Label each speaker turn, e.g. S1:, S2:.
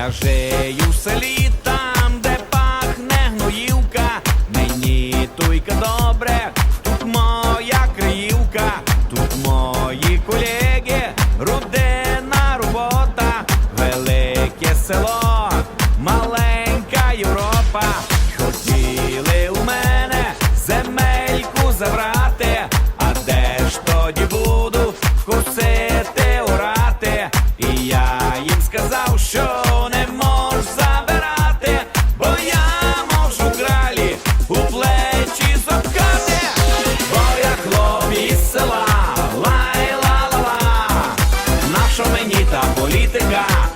S1: Я жию в селі там, де пахне гноївка. Мені туйка добре, тут моя криївка, тут мої колеги, родина робота, велике село, маленька Європа. Хотіли у мене земельку забрати, а де ж тоді буду косити, орати? І я їм сказав, що política.